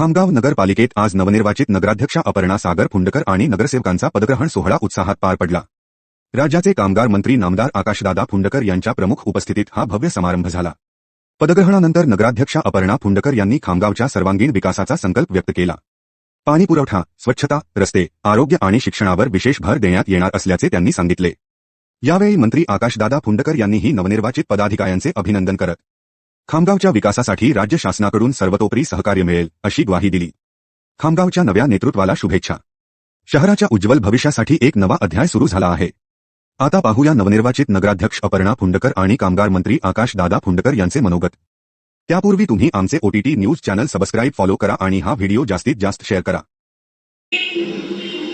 खामगाव नगरपालिकेत आज नवनिर्वाचित नगराध्यक्षा अपर्णा सागर फुंडकर आणि नगरसेवकांचा पदग्रहण सोहळा उत्साहात पार पडला. राज्याचे कामगार मंत्री नामदार आकाशदादा फुंडकर यांच्या प्रमुख उपस्थितीत हा भव्य समारंभ झाला. पदग्रहणानंतर नगराध्यक्षा अपर्णा फुंडकर यांनी खामगावच्या सर्वांगीण विकासाचा संकल्प व्यक्त केला. पाणी पुरवठा स्वच्छता रस्ते आरोग्य आणि शिक्षणावर विशेष भर देण्यात येणार असल्याचे त्यांनी सांगितले. यावेळी मंत्री आकाशदादा फुंडकर यांनीही नवनिर्वाचित पदाधिकाऱ्यांचे अभिनंदन करत खामगावच्या विकासासाठी राज्य शासनाकडून सर्वतोपरी सहकार्य मिळेल अशी ग्वाही दिली. खामगावच्या नव्या नेतृत्वाला शुभेच्छा. शहराच्या उज्ज्वल भविष्यासाठी एक नवा अध्याय सुरू झाला आहे. आता पाहूया नवनिर्वाचित नगराध्यक्ष अपर्णा फुंडकर आणि कामगार मंत्री आकाश दादा फुंडकर यांचे मनोगत. त्यापूर्वी तुम्ही आमचे OTT news channel subscribe follow करा आणि हा व्हिडिओ जास्तीत जास्त शेअर करा.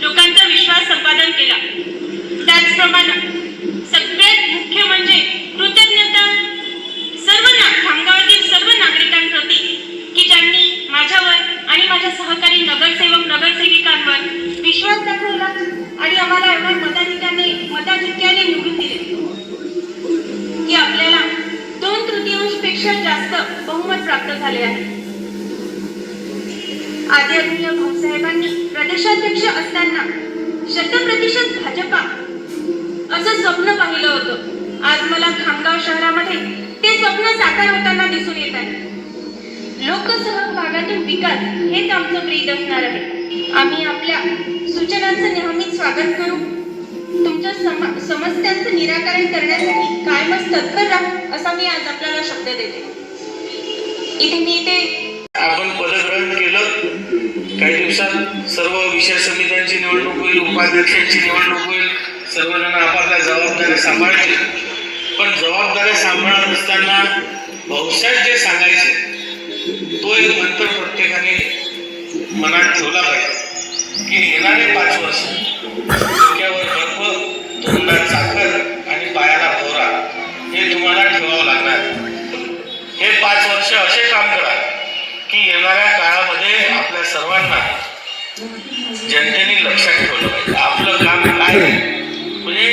लोकांचा विश्वास संपादन केला. त्याचप्रमाणे आणि आम्हाला एवढ्या मताधिकाने मताधिक्याने निवडून दिले. की आपल्याला दोन तृतीयांशपेक्षा जास्त बहुमत प्राप्त झाले आहे. आदरणीय भाऊसाहेबांनी प्रदेशाध्यक्ष असताना शतप्रतिशत भाजपा असं स्वप्न पाहिलं होतं. आज मला खामगाव शहरामध्ये ते स्वप्न साकार होताना दिसून येत आहे. लोकसहभागातून विकास हेच आमचं प्रीत असणार आहे. आम्ही आपल्या स्वागत करू? तुमच्या सम- समस्यांचं निराकरण करण्यासाठी कायमच तत्पर राहू असा मी आज आपल्याला शब्द देते. इथे मी ते आपण पदग्रहण केलं. काही दिवसात सर्व विषय समित्यांची निवडणूक होईल उपाध्यक्षांची निवडणूक होईल. सर्वजण आपापल्या जबाबदाऱ्या सांभाळतील. पण जबाबदाऱ्या सांभाळत असताना भाऊसाहेब जे सांगायचे तो एक मंत्र प्रत्येकाने मनात ठेवला पाहिजे. की येणारे पाच वर्ष डोक्यावर बर्फ तोंडात साखर आणि पायाला भोरा हे तुम्हाला ठेवावं लागणार. हे पाच वर्ष असे काम करा की येणाऱ्या काळामध्ये आपल्या सर्वांना जनतेने लक्षात ठेवलं पाहिजे. आपलं काम काय म्हणजे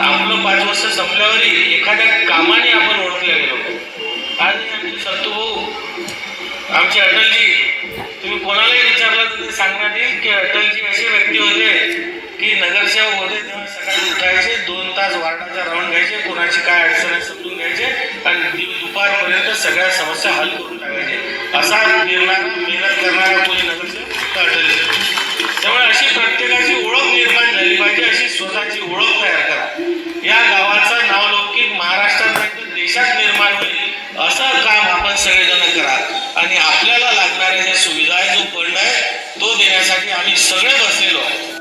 आपलं पाच वर्ष संपल्यावरही एखाद्या कामाने आपण ओळखले गेलो आज आमचे सत्तू भाऊ आमचे अटलजी तुम्ही कोणालाही विचारलं तर ते सांगणार येईल की अटलजी असे व्यक्ती होते की नगरसेवक होते तेव्हा सकाळी उठायचे दोन तास वार्डाचा राऊंड घ्यायचे कोणाची काय अडचण आहे समजून घ्यायचे आणि दुपारपर्यंत सगळ्या समस्या हल करून टाकायचे. असा निर्णय मेहनत करणारा कोणी नगरसेवक तर त्यामुळे अशी प्रत्येकाची ओळख निर्माण झाली पाहिजे अशी स्वतःची ओळख तयार करा. या गावाचं नावलौकिक महाराष्ट्रात नाही तर देशात निर्माण होईल असं काम आपण सगळेजण करा. आणि आपल्या mis saludos, cielo.